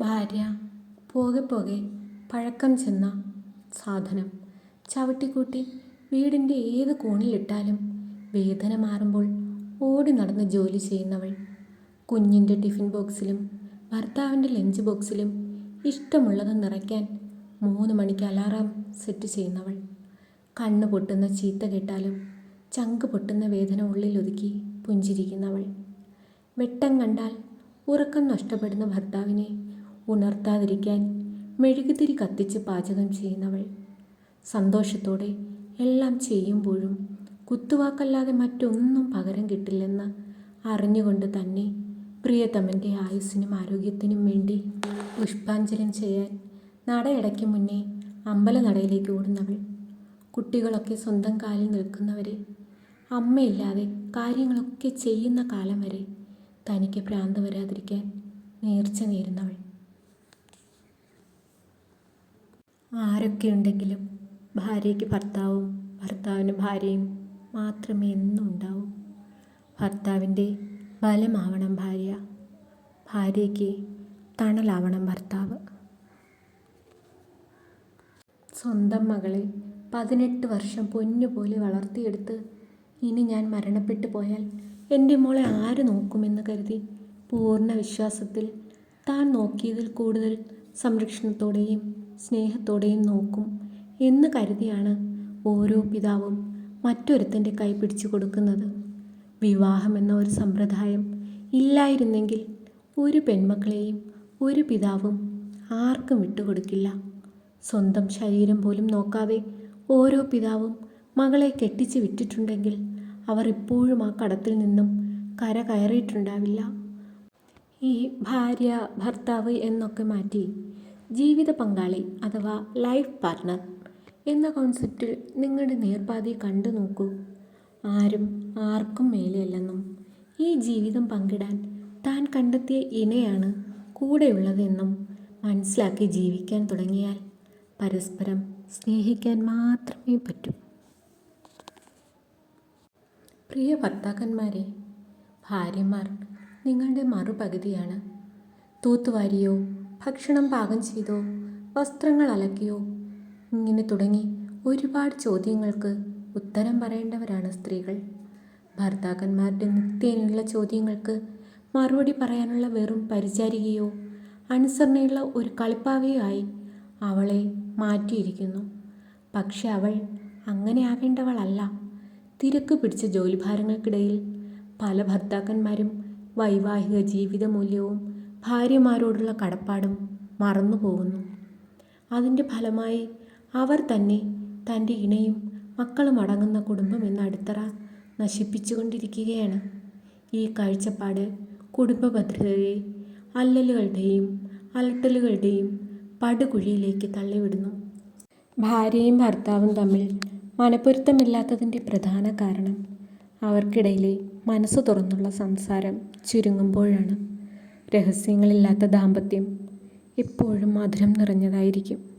ഭാര്യ പോകെ പോകെ പഴക്കം ചെന്ന സാധനം. ചവിട്ടിക്കൂട്ടി വീടിന്റെ ഏത് കോണിലിട്ടാലും വേദന മാറുമ്പോൾ ഓടി നടന്ന് ജോലി ചെയ്യുന്നവൾ. കുഞ്ഞിന്റെ ടിഫിൻ ബോക്സിലും ഭർത്താവിന്റെ ലഞ്ച് ബോക്സിലും ഇഷ്ടമുള്ളത് നിറയ്ക്കാൻ മൂന്ന് മണിക്ക് അലാറം സെറ്റ് ചെയ്യുന്നവൾ. കണ്ണ് പൊട്ടുന്ന ചീത്ത കേട്ടാലും ചങ്ക് പൊട്ടുന്ന വേദന ഉള്ളിലൊതുക്കി പുഞ്ചിരിക്കുന്നവൾ. വെട്ടം കണ്ടാൽ ഉറക്കം നഷ്ടപ്പെടുന്ന ഭർത്താവിനെ ഉണർത്താതിരിക്കാൻ മെഴുകുതിരി കത്തിച്ച് പാചകം ചെയ്യുന്നവൾ. സന്തോഷത്തോടെ എല്ലാം ചെയ്യുമ്പോഴും കുത്തുവാക്കല്ലാതെ മറ്റൊന്നും പകരം കിട്ടില്ലെന്ന് അറിഞ്ഞുകൊണ്ട് തന്നെ പ്രിയതമന്റെ ആയുസ്സിനും ആരോഗ്യത്തിനും വേണ്ടി പുഷ്പാഞ്ജലം ചെയ്യാൻ നടയടയ്ക്ക് മുന്നേ അമ്പലനടയിലേക്ക് ഓടുന്നവൾ. കുട്ടികളൊക്കെ സ്വന്തം കാലിൽ നിൽക്കുന്നവരെ അമ്മയില്ലാതെ കാര്യങ്ങളൊക്കെ ചെയ്യുന്ന കാലം വരെ തനിക്ക് ഭ്രാന്ത് വരാതിരിക്കാൻ നേർച്ച നേരുന്നവൾ. ആരൊക്കെയുണ്ടെങ്കിലും ഭാര്യയ്ക്ക് ഭർത്താവും ഭർത്താവിന് ഭാര്യയും മാത്രമേ എന്നും ഉണ്ടാവൂ. ഭർത്താവിന്റെ ബലമാവണം ഭാര്യ. ഭാര്യയ്ക്ക് തണലാവണം ഭർത്താവ്. സ്വന്തം മകളെ പതിനെട്ട് വർഷം പൊന്നുപോലെ വളർത്തിയെടുത്ത് ഇനി ഞാൻ മരണപ്പെട്ടു പോയാൽ എന്റെ മോളെ ആര് നോക്കുമെന്ന് കരുതി പൂർണ വിശ്വാസത്തിൽ താൻ നോക്കിയതിൽ കൂടുതൽ സംരക്ഷണത്തോടെയും സ്നേഹത്തോടെയും നോക്കും എന്ന് കരുതിയാണ് ഓരോ പിതാവും മറ്റൊരുത്തന്റെ കൈ പിടിച്ചു കൊടുക്കുന്നത്. വിവാഹമെന്ന ഒരു സമ്പ്രദായം ഇല്ലായിരുന്നെങ്കിൽ ഒരു പെൺമക്കളെയും ഒരു പിതാവും ആർക്കും വിട്ടുകൊടുക്കില്ല. സ്വന്തം ശരീരം പോലും നോക്കാതെ ഓരോ പിതാവും മകളെ കെട്ടിച്ച് വിറ്റിട്ടുണ്ടെങ്കിൽ അവർ ഇപ്പോഴും ആ കടത്തിൽ നിന്നും കര കയറിയിട്ടുണ്ടാവില്ല. ഈ ഭാര്യ ഭർത്താവ് എന്നൊക്കെ മാറ്റി ജീവിത പങ്കാളി അഥവാ ലൈഫ് പാർട്ട്ണർ എന്ന കോൺസെപ്റ്റിൽ നിങ്ങളുടെ നേർപാതി കണ്ടു നോക്കൂ. ആരും ആർക്കും മേലെയല്ലെന്നും ഈ ജീവിതം പങ്കിടാൻ താൻ കണ്ടെത്തിയ ഇണയാണ് കൂടെയുള്ളതെന്നും മനസ്സിലാക്കി ജീവിക്കാൻ തുടങ്ങിയാൽ പരസ്പരം സ്നേഹിക്കാൻ മാത്രമേ പറ്റൂ. പ്രിയ ഭർത്താക്കന്മാരെ ഭാര്യമാർ നിങ്ങളുടെ മറുപകുതിയാണ്. തൂത്തുവാരിയോ ഭക്ഷണം പാകം ചെയ്തോ? വസ്ത്രങ്ങൾ അലക്കിയോ? ഇങ്ങനെ തുടങ്ങി ഒരുപാട് ചോദ്യങ്ങൾക്ക് ഉത്തരം പറയേണ്ടവരാണ് സ്ത്രീകൾ. ഭർത്താക്കന്മാരുടെ നിത്യേനയുള്ള ചോദ്യങ്ങൾക്ക് മറുപടി പറയാനുള്ള വെറും പരിചാരികയോ അനുസരണയുള്ള ഒരു കളിപ്പാവയോ ആയി അവളെ മാറ്റിയിരിക്കുന്നു. പക്ഷെ അവൾ അങ്ങനെ ആകേണ്ടവളല്ല. തിരക്ക് പിടിച്ച ജോലിഭാരങ്ങൾക്കിടയിൽ പല ഭർത്താക്കന്മാരും വൈവാഹിക ജീവിത മൂല്യവും ഭാര്യമാരോടുള്ള കടപ്പാടും മറന്നു പോകുന്നു. അതിന്റെ ഫലമായി അവർ തന്നെ തന്റെ ഇണയും മക്കളും അടങ്ങുന്ന കുടുംബം എന്ന അടിത്തറ നശിപ്പിച്ചുകൊണ്ടിരിക്കുകയാണ്. ഈ കാഴ്ചപ്പാട് കുടുംബ ഭദ്രതയെ അല്ലലുകളുടെയും അലട്ടലുകളുടെയും പടുകുഴിയിലേക്ക് തള്ളിവിടുന്നു. ഭാര്യയും ഭർത്താവും തമ്മിൽ മനപ്പൊരുത്തമില്ലാത്തതിന്റെ പ്രധാന കാരണം അവർക്കിടയിലെ മനസ്സ് തുറന്നുള്ള സംസാരം ചുരുങ്ങുമ്പോഴാണ്. രഹസ്യങ്ങളില്ലാത്ത ദാമ്പത്യം എപ്പോഴും മധുരം നിറഞ്ഞതായിരിക്കും.